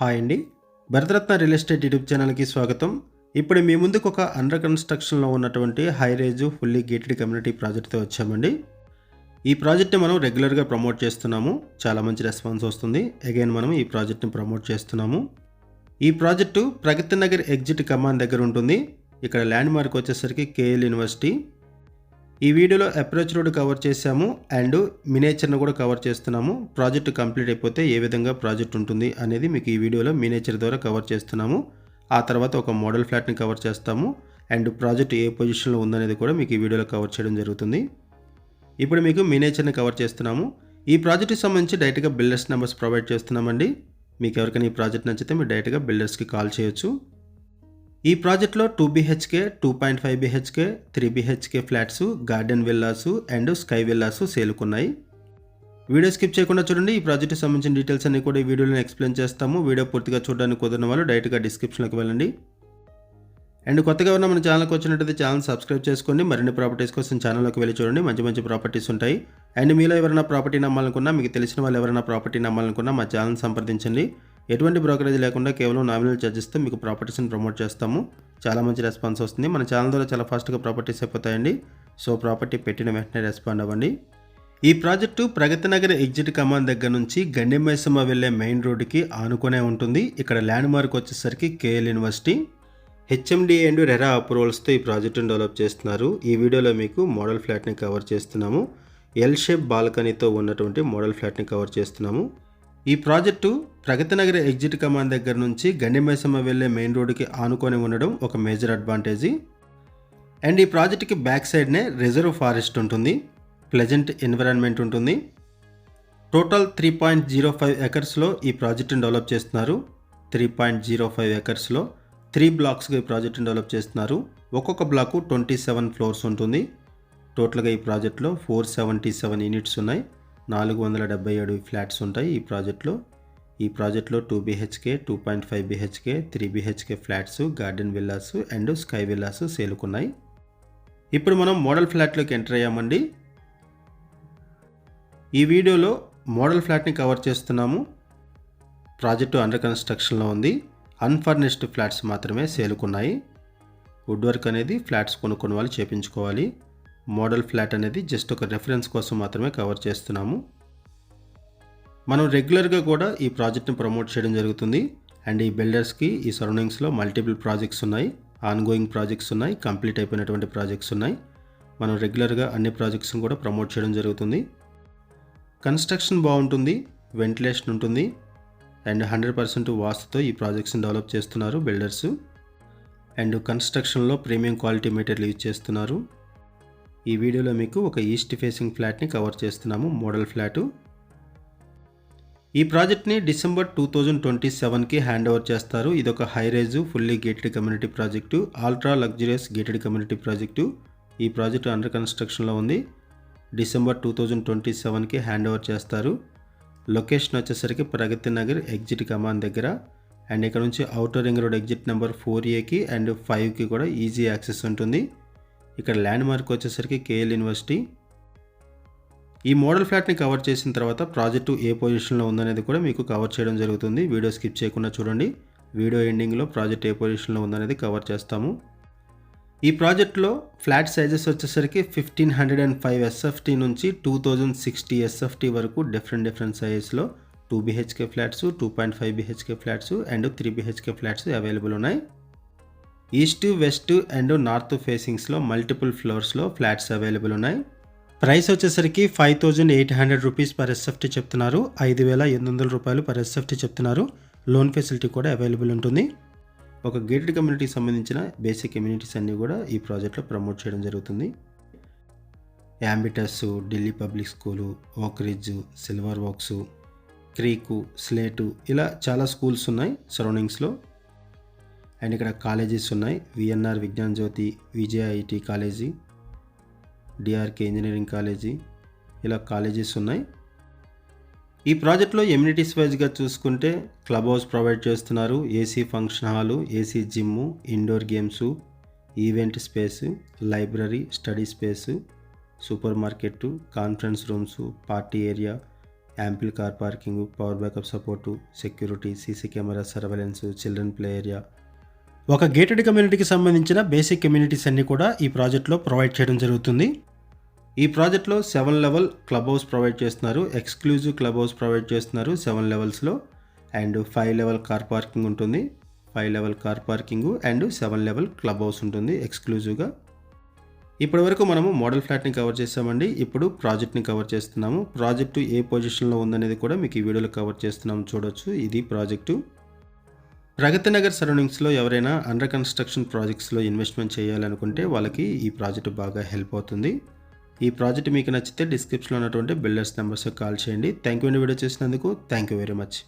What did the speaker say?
Hi అండి. Bharat Ratna real estate YouTube ఛానల్కి స్వాగతం. ఇప్పుడు మీ ముందుకు ఒక అండర్ కన్స్ట్రక్షన్లో ఉన్నటువంటి high rise fully gated community ప్రాజెక్ట్తో వచ్చామండి. ఈ ప్రాజెక్ట్ని మనం రెగ్యులర్గా ప్రమోట్ చేస్తున్నాము. చాలా మంచి రెస్పాన్స్ వస్తుంది. అగైన్ మనం ఈ ప్రాజెక్ట్ని ప్రమోట్ చేస్తున్నాము. ఈ project Pragathi Nagar exit command దగ్గర ఉంటుంది. ఇక్కడ ల్యాండ్ మార్క్ వచ్చేసరికి కేఎల్ యూనివర్సిటీ. ఈ వీడియోలో అప్రోచ్ రోడ్ కవర్ చేశాము అండ్ మినేచర్ను కూడా కవర్ చేస్తున్నాము. ప్రాజెక్ట్ కంప్లీట్ అయిపోతే ఏ విధంగా ప్రాజెక్ట్ ఉంటుంది అనేది మీకు ఈ వీడియోలో మినేచర్ ద్వారా కవర్ చేస్తున్నాము. ఆ తర్వాత ఒక మోడల్ ఫ్లాట్ని కవర్ చేస్తాము అండ్ ప్రాజెక్ట్ ఏ పొజిషన్లో ఉందనేది కూడా మీకు ఈ వీడియోలో కవర్ చేయడం జరుగుతుంది. ఇప్పుడు మీకు మినేచర్ని కవర్ చేస్తున్నాము. ఈ ప్రాజెక్ట్కి సంబంధించి డైరెక్ట్గా బిల్డర్స్ నెంబర్స్ ప్రొవైడ్ చేస్తున్నామండి. మీకు ఎవరికైనా ఈ ప్రాజెక్ట్ నచ్చితే మీరు డైరెక్ట్గా బిల్డర్స్కి కాల్ చేయొచ్చు. ఈ ప్రాజెక్ట్లో two BHK two point five BHK three BHK flats garden villas and sky villas సేలుకున్నాయి. Video skip చేయకుండా చూడండి. ఈ ప్రాజెక్ట్కి సంబంధించిన డీటెయిల్స్ అన్ని కూడా ఈ వీడియోలో ఎక్స్ప్లెయిన్ చేస్తాము. వీడియో పూర్తిగా చూడడానికి కుదిరిన వాళ్ళు డైరెక్ట్గా డిస్క్రిప్షన్లోకి వెళ్ళండి. అండ్ కొత్తగా ఉన్న మన ఛానల్కి వచ్చినట్టయితే ఛానల్ సబ్స్క్రైబ్ చేసుకోండి. మరిన్ని ప్రాపర్టీస్ కోసం ఛానల్లోకి వెళ్ళి చూడండి. మంచి మంచి ప్రాపర్టీస్ ఉంటాయి. అండ్ మీలో ఎవరైనా ప్రాపర్టీ నమ్మాలనుకున్నా మీకు తెలిసిన వాళ్ళు ఎవరైనా ప్రాపర్టీ నమ్మాలనుకున్నా మా ఛానల్ సంప్రదించండి. ఎటువంటి బ్రోకరేజ్ లేకుండా కేవలం నామినల్ ఛార్జెస్తో మీకు ప్రాపర్టీస్ని ప్రమోట్ చేస్తాము. చాలా మంచి రెస్పాన్స్ వస్తుంది. మన ఛానల్ ద్వారా చాలా ఫాస్ట్గా ప్రాపర్టీస్ అయిపోతాయండి. సో ప్రాపర్టీ పెట్టిన వెంటనే రెస్పాండ్ అవ్వండి. ఈ project Pragathi Nagar exit command దగ్గర నుంచి గండిమైసమ్మ వెళ్ళే మెయిన్ రోడ్డుకి ఆనుకునే ఉంటుంది. ఇక్కడ ల్యాండ్ మార్క్ వచ్చేసరికి KL university HMD and RERA అప్రూవల్స్తో ఈ ప్రాజెక్టును డెవలప్ చేస్తున్నారు. ఈ వీడియోలో మీకు మోడల్ ఫ్లాట్ని కవర్ చేస్తున్నాము. ఎల్ షేప్ బాల్కనీతో ఉన్నటువంటి మోడల్ ఫ్లాట్ని కవర్ చేస్తున్నాము. ఈ ప్రాజెక్టు ప్రగతి నగర ఎగ్జిట్ కమాండ్ దగ్గర నుంచి గండిమైసమ్మ వెళ్ళే మెయిన్ రోడ్డుకి ఆనుకొని ఉండడం ఒక మేజర్ అడ్వాంటేజీ. అండ్ ఈ ప్రాజెక్ట్కి బ్యాక్ సైడ్నే రిజర్వ్ ఫారెస్ట్ ఉంటుంది. ప్లెజెంట్ ఎన్విరాన్మెంట్ ఉంటుంది. Total three point zero five ఎకర్స్లో ఈ ప్రాజెక్టును డెవలప్ చేస్తున్నారు. త్రీ పాయింట్ జీరో ఫైవ్ ఎకర్స్లో త్రీ బ్లాక్స్గా ఈ ప్రాజెక్టును డెవలప్ చేస్తున్నారు. ఒక్కొక్క బ్లాకు ట్వంటీ సెవెన్ ఫ్లోర్స్ ఉంటుంది. టోటల్గా ఈ ప్రాజెక్ట్లో ఫోర్ సెవెంటీ సెవెన్ యూనిట్స్ ఉన్నాయి. నాలుగు వందల డెబ్బై ఏడు ఫ్లాట్స్ ఉంటాయి ఈ ప్రాజెక్ట్లో. ఈ ప్రాజెక్ట్లో two BHK two point five BHK three BHK flats garden villas and sky villas సేలుకున్నాయి. ఇప్పుడు మనం మోడల్ ఫ్లాట్లోకి ఎంటర్ అయ్యామండి. ఈ వీడియోలో మోడల్ ఫ్లాట్ని కవర్ చేస్తున్నాము. ప్రాజెక్టు అండర్ కన్స్ట్రక్షన్లో ఉంది. అన్ఫర్నిష్డ్ ఫ్లాట్స్ మాత్రమే సేలుకున్నాయి. వుడ్ వర్క్ అనేది ఫ్లాట్స్ కొనుక్కున్న వాళ్ళు చేపించుకోవాలి. మోడల్ ఫ్లాట్ అనేది జస్ట్ ఒక రెఫరెన్స్ కోసం మాత్రమే కవర్ చేస్తున్నాము. మనం రెగ్యులర్గా కూడా ఈ ప్రాజెక్ట్ని ప్రమోట్ చేయడం జరుగుతుంది. అండ్ ఈ బిల్డర్స్కి ఈ సరౌండింగ్స్లో మల్టిపుల్ ప్రాజెక్ట్స్ ఉన్నాయి. ఆన్గోయింగ్ ప్రాజెక్ట్స్ ఉన్నాయి. కంప్లీట్ అయిపోయినటువంటి ప్రాజెక్ట్స్ ఉన్నాయి. మనం రెగ్యులర్గా అన్ని ప్రాజెక్ట్స్ని కూడా ప్రమోట్ చేయడం జరుగుతుంది. కన్స్ట్రక్షన్ బాగుంటుంది. వెంటిలేషన్ ఉంటుంది. అండ్ హండ్రెడ్ పర్సెంట్ వాస్తుతో ఈ ప్రాజెక్ట్స్ని డెవలప్ చేస్తున్నారు బిల్డర్స్ అండ్ కన్స్ట్రక్షన్లో ప్రీమియం క్వాలిటీ మెటీరియల్ యూజ్ చేస్తున్నారు. ఈ వీడియోలో మీకు ఒక ఈస్ట్ ఫేసింగ్ ఫ్లాట్ని కవర్ చేస్తున్నాము మోడల్ ఫ్లాటు. ఈ ప్రాజెక్ట్ని డిసెంబర్ టూ థౌజండ్ ట్వంటీ సెవెన్కి హ్యాండ్ ఓవర్ చేస్తారు. ఇది ఒక high fully gated community project ultra luxurious gated community project ఈ ప్రాజెక్టు అండర్ కన్స్ట్రక్షన్లో ఉంది. డిసెంబర్ టూ థౌజండ్ ట్వంటీ సెవెన్కి హ్యాండ్ ఓవర్ చేస్తారు. లొకేషన్ వచ్చేసరికి ప్రగతి నగర్ ఎగ్జిట్ కమాన్ దగ్గర. అండ్ ఇక్కడ నుంచి outer ring road exit number four ఏకి అండ్ ఫైవ్కి కూడా ఈజీ యాక్సెస్ ఉంటుంది. ఇక్కడ ల్యాండ్ మార్క్ వచ్చేసరికి కేఎల్ యూనివర్సిటీ ఈ మోడల్ ఫ్లాట్ని కవర్ చేసిన తర్వాత ప్రాజెక్టు ఏ పొజిషన్లో ఉందనేది కూడా మీకు కవర్ చేయడం జరుగుతుంది. వీడియో స్కిప్ చేయకుండా చూడండి. వీడియో ఎండింగ్లో ప్రాజెక్ట్ ఏ పొజిషన్లో ఉందనేది కవర్ చేస్తాము. ఈ ప్రాజెక్ట్లో ఫ్లాట్ సైజెస్ వచ్చేసరికి fifteen hundred and five SFT నుంచి టూ థౌజండ్ సిక్స్టీ ఎస్ఎఫ్టీ వరకు different different సైజెస్లో two BHK flats two point five BHK flats and three BHK flats available ఉన్నాయి. ఈస్ట్ వెస్ట్ అండ్ నార్త్ ఫేసింగ్స్లో multiple ఫ్లోర్స్లో flats available ఉన్నాయి. Price వచ్చేసరికి five thousand eight hundred rupees per SFT చెప్తున్నారు. ఐదు వేల ఎనిమిది వందల రూపాయలు పర్ ఎస్ఎఫ్టీ చెప్తున్నారు. లోన్ ఫెసిలిటీ కూడా అవైలబుల్ ఉంటుంది. ఒక గేటెడ్ కమ్యూనిటీకి సంబంధించిన బేసిక్ కమ్యూనిటీస్ అన్నీ కూడా ఈ ప్రాజెక్ట్లో ప్రమోట్ చేయడం జరుగుతుంది. Ambitus Delhi public school Oakridge silver works creek slate ఇలా చాలా స్కూల్స్ ఉన్నాయి సరౌండింగ్స్లో. అండ్ ఇక్కడ కాలేజెస్ ఉన్నాయి. VNR Vignan Jyothi Vijaya IT college DRK engineering college ఇలా కాలేజెస్ ఉన్నాయి. ఈ ప్రాజెక్ట్లో ఎమ్యూనిటీస్ వైజ్గా చూసుకుంటే క్లబ్ హౌస్ ప్రొవైడ్ చేస్తున్నారు. AC function hall AC gym indoor games event space library study space supermarket conference rooms party area ample car parking power backup support security CC camera surveillance children play area ఒక gated కమ్యూనిటీకి సంబంధించిన basic communities అన్నీ కూడా ఈ ప్రాజెక్ట్లో provide చేయడం జరుగుతుంది. ఈ ప్రాజెక్ట్లో seven level club house provide చేస్తున్నారు. ఎక్స్క్లూజివ్ క్లబ్ హౌస్ ప్రొవైడ్ చేస్తున్నారు సెవెన్ లెవెల్స్లో and five level car parking ఉంటుంది. Five level car parking and seven level club house ఉంటుంది ఎక్స్క్లూజివ్గా ఇప్పటి వరకు మనము మోడల్ ఫ్లాట్ని కవర్ చేసామండి. ఇప్పుడు ప్రాజెక్ట్ని కవర్ చేస్తున్నాము. ప్రాజెక్టు ఏ పొజిషన్లో ఉందనేది కూడా మీకు ఈ వీడియోలో కవర్ చేస్తున్నాము చూడొచ్చు. ఇది ప్రాజెక్టు ప్రగతి నగర్ సరౌండింగ్స్లో ఎవరైనా అండర్ కన్స్ట్రక్షన్ ప్రాజెక్ట్స్లో ఇన్వెస్ట్మెంట్ చేయాలనుకుంటే వాళ్ళకి ఈ ప్రాజెక్టు బాగా హెల్ప్ అవుతుంది. ఈ ప్రాజెక్ట్ మీకు నచ్చితే డిస్క్రిప్షన్లో ఉన్నటువంటి బిల్డర్స్ నెంబర్స్కి కాల్ చేయండి. థ్యాంక్ యూ అండి వీడియో చేసినందుకు. Thank you very much.